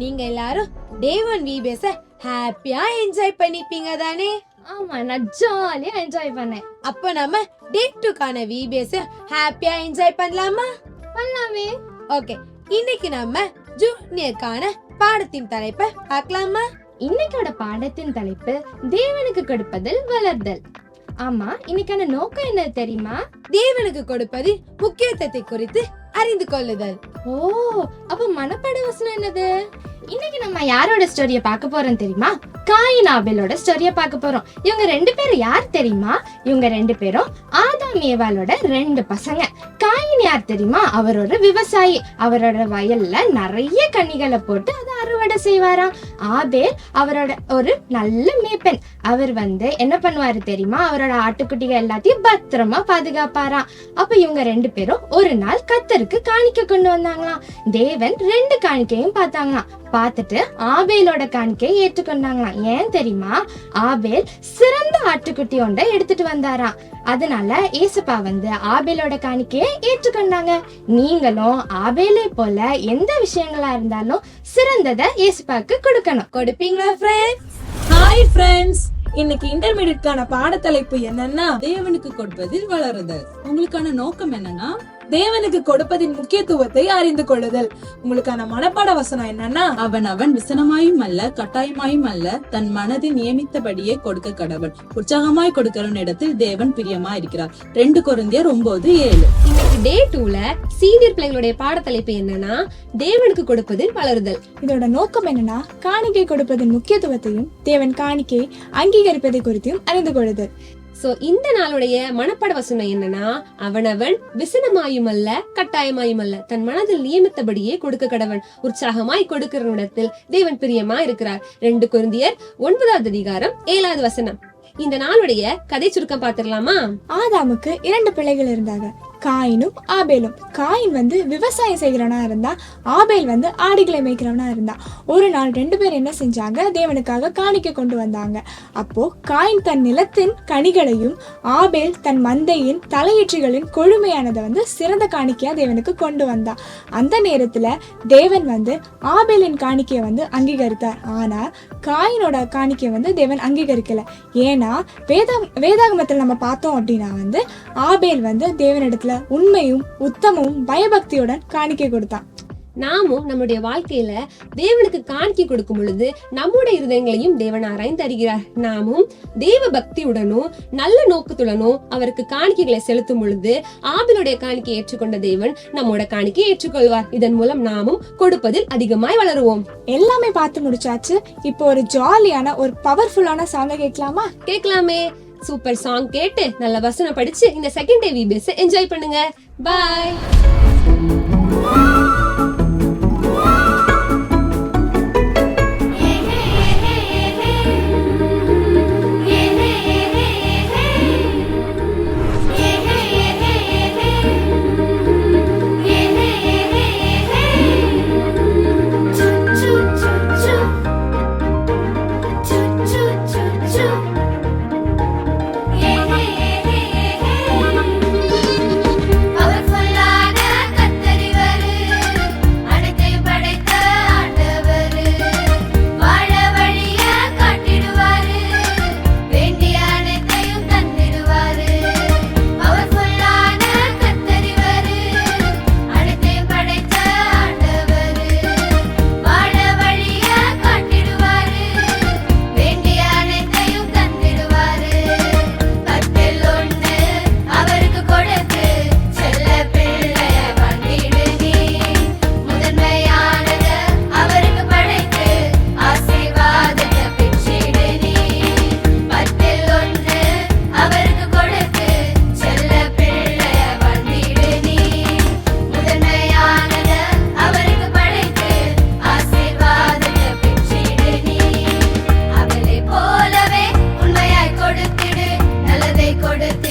நீங்க எல்லாரும் day one வீபேஸ ஹாப்பியா என்ஜாய் பண்ணிப்பீங்க தானே? ஆமா நான் ஜாலியா என்ஜாய் பண்ணேன். அப்ப நம்ம டே டூக்கான வீபேஸ ஹாப்பியா என்ஜாய் பண்ணலாமா? பண்ணலாமே. ஓகே இன்னைக்கு நம்ம ஜூனியர்க்கான பாடத்தின் தலைப்பை பார்க்கலாமா? இன்னைக்கோட பாடத்தின் தலைப்பு தேவனுக்கு கொடுப்பதில் வளர்தல். ஆமா இன்னைக்கான நோக்கம் என்ன தெரியுமா? தேவனுக்கு கொடுப்பது முக்கியத்துவத்தை குறித்து அறிந்து கொள்ளுதல். ஓ அப்ப மனப்பாட வசனம் என்னது? இன்னைக்கு நம்ம யாரோட ஸ்டோரிய பார்க்க போறோம் தெரியுமா? காயின் ஆபேலோட ஸ்டோரிய பார்க்க போறோம். இவங்க ரெண்டு பேரும் யார் தெரியுமா? இவங்க ரெண்டு பேரும் ஆதாம் ஏவாலோட ரெண்டு பசங்க. காயின் யார் தெரியுமா? அவர் ஒரு விவசாயி. அவரோட வயல்ல நிறைய கனிகளை போட்டு அதை அறுவடை செய்வாராம். ஆபேல் அவரோட ஒரு நல்ல மேய்ப்பன் அவர் வந்து என்ன பண்ணுவாரு தெரியுமா? அவரோட ஆட்டுக்குட்டிகள் எல்லாத்தையும் பத்திரமா பாதுகாப்பாராம் அப்ப இவங்க ரெண்டு பேரும் ஒரு நாள் கத்தருக்கு காணிக்கை கொண்டு வந்தாங்களாம். தேவன் ரெண்டு காணிக்கையும் பார்த்தாங்களாம். பார்த்துட்டு ஆபேலோட காணிக்கையை ஏற்றுக்கொண்டாங்களாம். ஏன் தெரியுமா? ஆபேல் சிறந்த ஆட்டுக்குட்டி ஒன்றை எடுத்துட்டு வந்தாராம் அதனால ஏசப்பா வந்து ஆபேலோட காணிக்கையை ஏற்றுக்கொண்டாங்க. நீங்களும் ஆபேலை போல எந்த விஷயங்களா இருந்தாலும் சிறந்ததை ஏசப்பாக்கு கொடுக்கணும். கொடுப்பீங்களா ஃப்ரெண்ட்ஸ் ஹாய் ஃப்ரெண்ட்ஸ் இன்னைக்கு இன்டர்மீடியட்கான பாடத்தலைப்பு என்னன்னா தேவனுக்கு கொடுப்பதில் வளருதல். உங்களுக்கான நோக்கம் என்னன்னா தேவனுக்கு கொடுப்பதின் முக்கியத்துவத்தை அறிந்து கொள்ளுதல். உங்களுக்கான மனப்பாட வசனம் என்னன்னா அவன் அவன் விசனமாயும் அல்ல கட்டாயமாயும் அல்ல தன் மனதில் நியமித்தபடியே கொடுக்க கடவன் உற்சாகமாய் கொடுக்கிறவன் இடத்தில் தேவன் பிரியமா இருக்கிறார். ரெண்டு கொரிந்தியர் ஒன்பது ஏழு. இன்னைக்கு டே டூல சீனியர் பிள்ளைங்களுடைய பாடத்தலைப்பு என்னன்னா தேவனுக்கு கொடுப்பதில் வளருதல். இதோட நோக்கம் என்னன்னா காணிக்கை கொடுப்பதன் முக்கியத்துவத்தையும் தேவன் காணிக்கை அங்கீகரிப்பதை குறித்தும் அறிந்து கொள்ளுதல். சோ இந்த நாளுடைய மனப்பட வசனம் என்னன்னா அவனவன் விசனமாயும் அல்ல கட்டாயமாயும் அல்ல தன் மனதில் நியமித்தபடியே கொடுக்க கடவன். உற்சாகமாய் கொடுக்கிற இடத்தில் தேவன் பிரியமா இருக்கிறார். ரெண்டு குருந்தியர் ஒன்பதாவது அதிகாரம் ஏழாவது வசனம். இந்த நாளுடைய கதை சுருக்கம் பாத்திரலாமா ஆதாமுக்கு இரண்டு பிள்ளைகள் இருந்தாங்க. காயினும் ஆபேலும். காயின் வந்து விவசாயம் செய்கிறவனா இருந்தா ஆபேல் வந்து ஆடுகளை மேய்க்கிறவனா இருந்தா. ஒரு நாள் ரெண்டு பேர் என்ன செஞ்சாங்க? தேவனுக்காக காணிக்கை கொண்டு வந்தாங்க. அப்போ காயின் தன் நிலத்தின் கனிகளையும் ஆபேல் தன் மந்தையின் தலையீற்றுகளின் கொழுமையானதை வந்து சிறந்த காணிக்கையா தேவனுக்கு கொண்டு வந்தா. அந்த நேரத்துல தேவன் வந்து ஆபேலின் காணிக்கையை வந்து அங்கீகரித்தார். ஆனா காயினோட காணிக்கையை வந்து தேவன் அங்கீகரிக்கல. ஏன்னா வேதா வேதாகமத்தில் நம்ம பார்த்தோம் அப்படின்னா வந்து ஆபேல் வந்து தேவனிடத்துல உண்மையும் உத்தமும் பயபக்தியுடன் காணிக்கை கொடுத்தான். நாமும் நம்முடைய வாழ்க்கையில தேவனுக்கு காணிக்கை கொடுக்கும் பொழுது நம்முடைய இருதயங்களையும் தேவன் ஆராய்ந்து தருகிறார் நாமும் தேவ பக்தியுடனும் நல்ல நோக்கத்துடனும் அவருக்கு காணிக்கைகளை செலுத்தும் பொழுது ஆபிலுடைய காணிக்கையை ஏற்றுக்கொண்ட தேவன் நம்மோட காணிக்கையை ஏற்றுக்கொள்வார். இதன் மூலம் நாமும் கொடுப்பதில் அதிகமாய் வளருவோம். எல்லாமே பார்த்து முடிச்சாச்சு. இப்போ ஒரு ஜாலியான ஒரு பவர்ஃபுல்லான சாங்கை கேட்கலாமா? கேட்கலாமே. சூப்பர் சாங் கேட்டு நல்ல வசனம் படிச்சு இந்த செகண்ட் டே விபிஎஸ் என்ஜாய் பண்ணுங்க. பாய் கொடுத்த